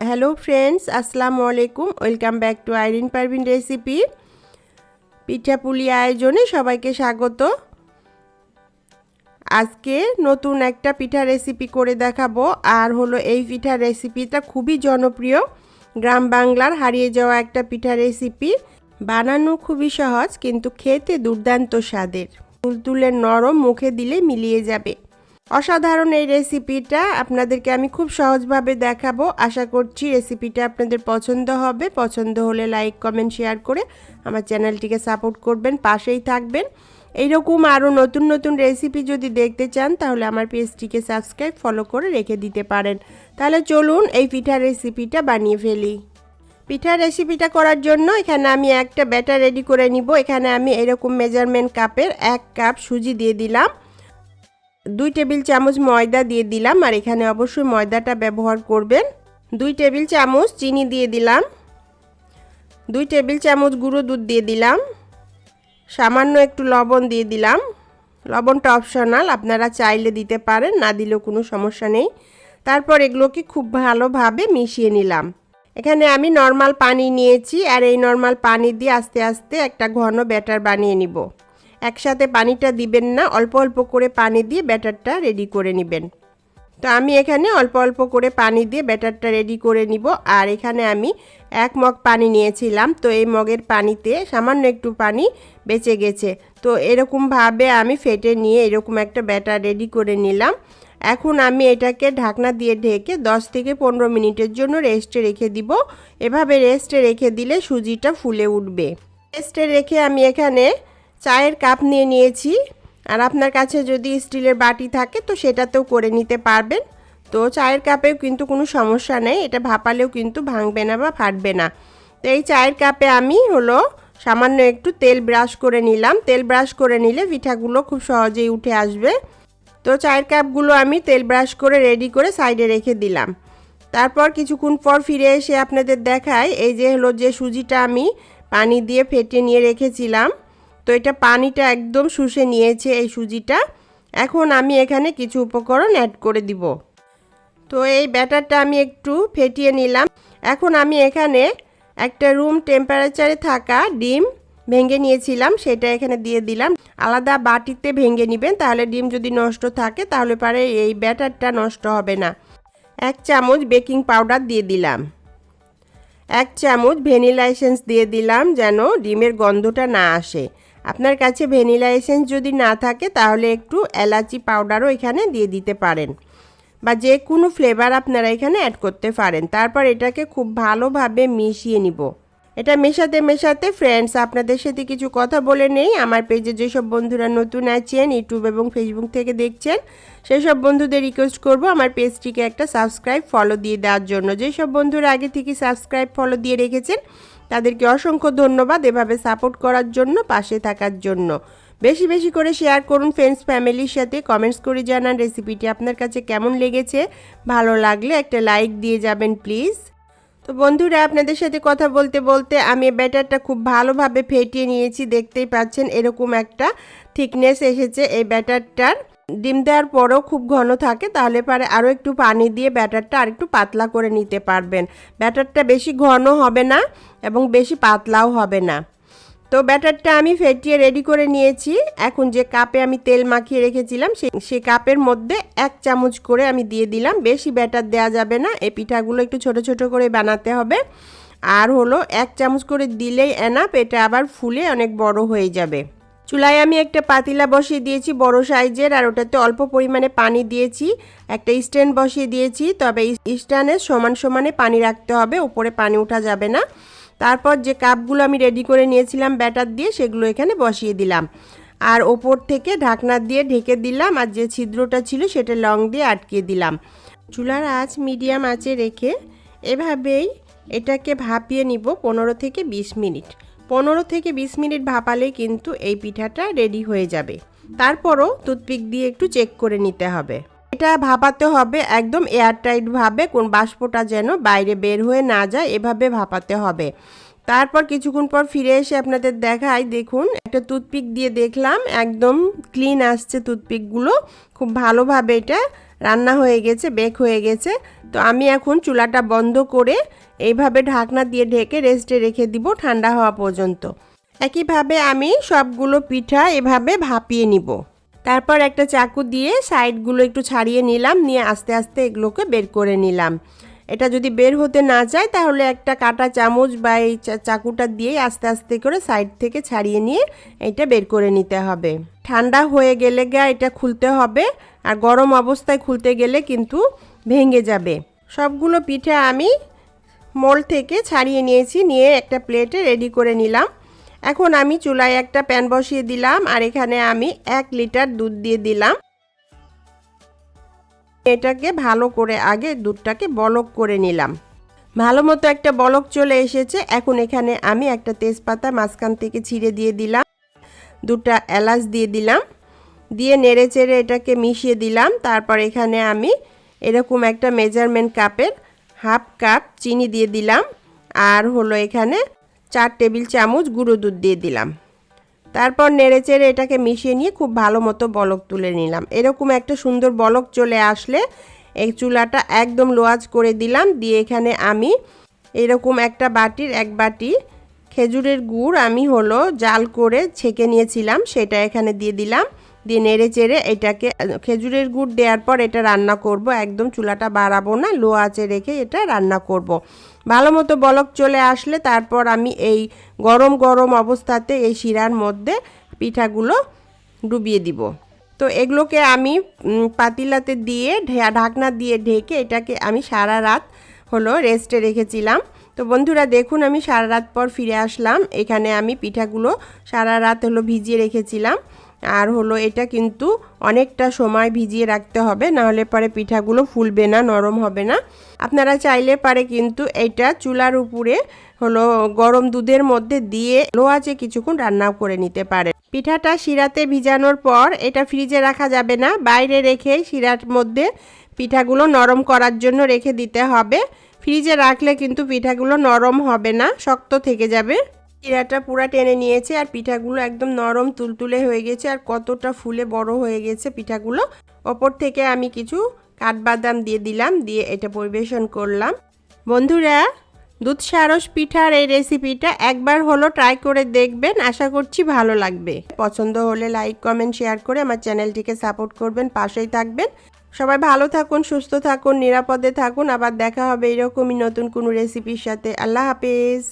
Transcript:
Hello friends আসসালামু আলাইকুম welcome back to Irin Parvin recipe পিঠাপুলি আয়োজনে সবাইকে স্বাগত। আজকে নতুন একটা পিঠা রেসিপি করে দেখাবো। আর হলো এই পিঠা রেসিপিটা খুবই জনপ্রিয়। গ্রাম বাংলার হারিয়ে যাওয়া একটা পিঠা রেসিপি বানানো খুবই সহজ, কিন্তু খেতে দুর্দান্ত স্বাদের। তুলতুলে নরম মুখে দিলে মিলিয়ে যাবে। অসাধারণ এই রেসিপিটা আপনাদেরকে আমি খুব সহজভাবে দেখাবো। আশা করছি রেসিপিটা আপনাদের পছন্দ হবে। পছন্দ হলে লাইক কমেন্ট শেয়ার করে আমার চ্যানেলটিকে সাপোর্ট করবেন, পাশেই থাকবেন। এইরকম আরও নতুন নতুন রেসিপি যদি দেখতে চান, তাহলে আমার পেজটিকে সাবস্ক্রাইব ফলো করে রেখে দিতে পারেন। তাহলে চলুন এই পিঠা রেসিপিটা বানিয়ে ফেলি। পিঠা রেসিপিটা করার জন্য এখানে আমি একটা ব্যাটার রেডি করে নিব। এখানে আমি এরকম মেজারমেন্ট কাপের এক কাপ সুজি দিয়ে দিলাম। দুই টেবিল চামচ ময়দা দিয়ে দিলাম, আর এখানে অবশ্যই ময়দাটা ব্যবহার করবেন। দুই টেবিল চামচ চিনি দিয়ে দিলাম। দুই টেবিল চামচ গুঁড়ো দুধ দিয়ে দিলাম। সামান্য একটু লবণ দিয়ে দিলাম। লবণটা অপশনাল, আপনারা চাইলে দিতে পারেন, না দিলেও কোনো সমস্যা নেই। তারপর এগুলোকে খুব ভালোভাবে মিশিয়ে নিলাম। এখানে আমি নর্মাল পানি নিয়েছি, আর এই নর্মাল পানি দিয়ে আস্তে আস্তে একটা ঘন ব্যাটার বানিয়ে নিব। একসাথে পানিটা দিবেন না, অল্প অল্প করে পানি দিয়ে ব্যাটারটা রেডি করে নেবেন। তো আমি এখানে অল্প অল্প করে পানি দিয়ে ব্যাটারটা রেডি করে নিব। আর এখানে আমি এক মগ পানি নিয়েছিলাম, তো এই মগের পানিতে সামান্য একটু পানি বেঁচে গেছে। তো এরকমভাবে আমি ফেটে নিয়ে এরকম একটা ব্যাটার রেডি করে নিলাম। এখন আমি এটাকে ঢাকনা দিয়ে ঢেকে 10 থেকে পনেরো মিনিটের জন্য রেস্টে রেখে দিব। এভাবে রেস্টে রেখে দিলে সুজিটা ফুলে উঠবে। রেস্টে রেখে আমি এখানে চায়ের কাপ নিয়ে নিয়েছি। আর আপনার কাছে যদি স্টিলের বাটি থাকে, তো সেটাতেও করে নিতে পারবেন। তো চায়ের কাপেও কিন্তু কোনো সমস্যা নেই, এটা ভাপালেও কিন্তু ভাঙবে না বা ফাটবে না। তো এই চায়ের কাপে আমি হলো সামান্য একটু তেল ব্রাশ করে নিলাম। তেল ব্রাশ করে নিলে পিঠাগুলো খুব সহজেই উঠে আসবে। তো চায়ের কাপগুলো আমি তেল ব্রাশ করে রেডি করে সাইডে রেখে দিলাম। তারপর কিছুক্ষণ পর ফিরে এসে আপনাদের দেখায় এই যে হলো যে সুজিটা আমি পানি দিয়ে ফেটে নিয়ে রেখেছিলাম। তো এটা পানিটা একদম শুষে নিয়েছে এই সুজিটা। এখন আমি এখানে কিছু উপকরণ অ্যাড করে দিব। তো এই ব্যাটারটা আমি একটু ফেটিয়ে নিলাম। এখন আমি এখানে একটা রুম টেম্পারেচারে থাকা ডিম ভেঙে নিয়েছিলাম, সেটা এখানে দিয়ে দিলাম। আলাদা বাটিতে ভেঙে নেবেন, তাহলে ডিম যদি নষ্ট থাকে, তাহলে পারে এই ব্যাটারটা নষ্ট হবে না। এক চামচ বেকিং পাউডার দিয়ে দিলাম। এক চামচ ভ্যানিলা এসেন্স দিয়ে দিলাম, যেন ডিমের গন্ধটা না আসে। আপনার কাছে ভ্যানিলা এসেন্স যদি না থাকে, তাহলে একটু এলাচি পাউডারও এখানে দিয়ে দিতে পারেন। বা যে কোনো ফ্লেভার আপনারা এখানে অ্যাড করতে পারেন। তারপর এটাকে খুব ভালোভাবে মিশিয়ে নিব। এটা মেশাতে মেশাতে ফ্রেন্ডস আপনাদের সাথে কিছু কথা বলে নেই। আমার পেজে যেসব বন্ধুরা নতুন আছেন ইউটিউব এবং ফেসবুক থেকে দেখছেন, সেসব বন্ধুদের রিকোয়েস্ট করব আমার পেজটিকে একটা সাবস্ক্রাইব ফলো দিয়ে দেওয়ার জন্য। যেসব বন্ধুরা আগে থেকে সাবস্ক্রাইব ফলো দিয়ে রেখেছেন তাদেরকে অসংখ্য ধন্যবাদ এভাবে সাপোর্ট করার জন্য, পাশে থাকার জন্য। বেশি বেশি করে শেয়ার করুন ফ্রেন্ডস ফ্যামিলির সাথে। কমেন্টস করে জানান রেসিপিটি আপনার কাছে কেমন লেগেছে? ভালো লাগলে একটা লাইক দিয়ে যাবেন প্লিজ তো বন্ধুরা, আপনাদের সাথে কথা বলতে বলতে আমি ব্যাটারটা খুব ভালোভাবে ফেটিয়ে নিয়েছি। দেখতেই পাচ্ছেন এরকম একটা থিকনেস এসেছে এই ব্যাটারটার। ডিম দেওয়ার পরেও খুব ঘন থাকে, তাহলে পারে আরও একটু পানি দিয়ে ব্যাটারটা আর একটু পাতলা করে নিতে পারবেন। ব্যাটারটা বেশি ঘন হবে না এবং বেশি পাতলাও হবে না। তো ব্যাটারটা আমি ফেটিয়ে রেডি করে নিয়েছি। এখন যে কাপে আমি তেল মাখিয়ে রেখেছিলাম, সে কাপের মধ্যে এক চামচ করে আমি দিয়ে দিলাম। বেশি ব্যাটার দেওয়া যাবে না, এই পিঠাগুলো একটু ছোট ছোট করে বানাতে হবে। আর হলো এক চামচ করে দিলেই এনাপ এটা আবার ফুলে অনেক বড় হয়ে যাবে। চুলায় আমি একটা পাতিলা বসিয়ে দিয়েছি, বড় সাইজের, আর ওটাতে অল্প পরিমাণে পানি দিয়েছি। একটা স্ট্যান্ড বসিয়ে দিয়েছি, তবে স্ট্যান্ডের সমান সমানে পানি রাখতে হবে, উপরে পানি ওঠা যাবে না। তারপর যে কাপগুলো আমি রেডি করে নিয়েছিলাম ব্যাটার দিয়ে, সেগুলো এখানে বসিয়ে দিলাম। আর ওপর থেকে ঢাকনা দিয়ে ঢেকে দিলাম, আর যে ছিদ্রটা ছিল সেটা লং দিয়ে আটকিয়ে দিলাম। চুলার আঁচ মিডিয়াম আঁচে রেখে এভাবেই এটাকে ভাপিয়ে নিব পনেরো থেকে বিশ মিনিট। পনেরো থেকে বিশ মিনিট ভাপালে কিন্তু এই পিঠাটা রেডি হয়ে যাবে। তারপরও টুথপিক দিয়ে একটু চেক করে নিতে হবে। এটা ভাপাতে হবে একদম এয়ারটাইটভাবে কোন বাষ্পটা যেন বাইরে বের হয়ে না যায়, এভাবে ভাপাতে হবে। তারপর কিছুক্ষণ পর ফিরে এসে আপনাদের দেখাই, দেখুন, একটা টুথপিক দিয়ে দেখলাম, একদম ক্লিন আসছে টুথপিকগুলো খুব ভালোভাবে এটা রান্না হয়ে গেছে বেক হয়ে গেছে। তো আমি এখন চুলাটা বন্ধ করে এইভাবে ঢাকনা দিয়ে ঢেকে রেস্টে রেখে দিব ঠান্ডা হওয়া পর্যন্ত। একইভাবে আমি সবগুলো পিঠা এভাবে ভাপিয়ে নিব। তারপর একটা চাকু দিয়ে সাইডগুলো একটু ছাড়িয়ে নিলাম, নিয়ে আস্তে আস্তে এগুলোকে বের করে নিলাম। এটা যদি বের হতে না চায় তাহলে একটা কাটা চামচ বা এই চাকুটা দিয়ে আস্তে আস্তে করে সাইড থেকে ছাড়িয়ে নিয়ে এটা বের করে নিতে হবে। ঠান্ডা হয়ে গেলে গা এটা খুলতে হবে আর গরম অবস্থায় খুলতে গেলে কিন্তু ভেঙে যাবে। সবগুলো পিঠা আমি মোল থেকে ছাড়িয়ে নিয়েছি, নিয়ে একটা প্লেটে রেডি করে নিলাম। এখন আমি চুলায় একটা প্যান বসিয়ে দিলাম আর এখানে আমি এক লিটার দুধ দিয়ে দিলাম। এটাকে ভালো করে আগে দুধটাকে বলক করে নিলাম। ভালো মতো একটা বলক চলে এসেছে। এখন এখানে আমি একটা তেজপাতা মাঝখান থেকে ছিঁড়ে দিয়ে দিলাম। দুটা এলাচ দিয়ে দিলাম। দিয়ে নেড়ে চেড়ে এটাকে মিশিয়ে দিলাম। তারপর এখানে আমি এরকম একটা মেজারমেন্ট কাপের হাফ কাপ চিনি দিয়ে দিলাম। আর হলো এখানে চার টেবিল চামচ গুঁড়ো দুধ দিয়ে দিলাম। তারপর নেড়ে চেড়ে এটাকে মিশিয়ে নিয়ে খুব ভালো মতো বলক তুলে নিলাম। এরকম একটা সুন্দর বলক চলে আসলে এই চুলাটা একদম লোয়াজ করে দিলাম। দিয়ে এখানে আমি এরকম একটা বাটির এক বাটি খেজুরের গুড় আমি হলো জাল করে ছেঁকে নিয়েছিলাম, সেটা এখানে দিয়ে দিলাম। দিয়ে নেড়ে চেড়ে এটাকে, খেজুরের গুড় দেওয়ার পর এটা রান্না করব। একদম চুলাটা বাড়াবো না, লো আঁচে রেখে এটা রান্না করব। ভালো মতো বলক চলে আসলে তারপর আমি এই গরম গরম অবস্থাতে এই শিরার মধ্যে পিঠাগুলো ডুবিয়ে দিব। তো এগুলোকে আমি পাতিলাতে দিয়ে ঢাকনা দিয়ে ঢেকে এটাকে আমি সারা রাত হলো রেস্টে রেখেছিলাম। তো বন্ধুরা, দেখুন আমি সারা রাত পর ফিরে আসলাম। এখানে আমি পিঠাগুলো সারা রাত হলো ভিজিয়ে রেখেছিলাম। আর হলো এটা কিন্তু অনেকটা সময় ভিজিয়ে রাখতে হবে নাহলে পরে পিঠাগুলো ফুলবে না, নরম হবে না। আপনারা চাইলে পারে কিন্তু এটা চুলার উপরে হলো গরম দুধের মধ্যে দিয়ে লো আঁচে কিছুক্ষণ রান্নাও করে নিতে পারে পিঠাটা শিরাতে ভিজানোর পর এটা ফ্রিজে রাখা যাবে না। বাইরে রেখে শিরার মধ্যে পিঠাগুলো নরম করার জন্য রেখে দিতে হবে। ফ্রিজে রাখলে কিন্তু পিঠাগুলো নরম হবে না, শক্ত থেকে যাবে। চিরাটা পুরা টেনে নিয়েছে আর পিঠাগুলো একদম নরম তুলতুলে হয়ে গেছে আর কতটা ফুলে বড় হয়ে গেছে পিঠাগুলো। ওপর থেকে আমি কিছু কাঠবাদাম দিয়ে দিলাম, দিয়ে এটা পরিবেশন করলাম। বন্ধুরা দুধ সারস পিঠার এই রেসিপিটা একবার হলো ট্রাই করে দেখবেন, আশা করছি ভালো লাগবে। পছন্দ হলে লাইক কমেন্ট শেয়ার করে আমার চ্যানেলটিকে সাপোর্ট করবেন, পাশেই থাকবেন। সবাই ভালো থাকুন, সুস্থ থাকুন, নিরাপদে থাকুন। আবার দেখা হবে এরকমই নতুন কোনো রেসিপির সাথে। আল্লাহ হাফেজ।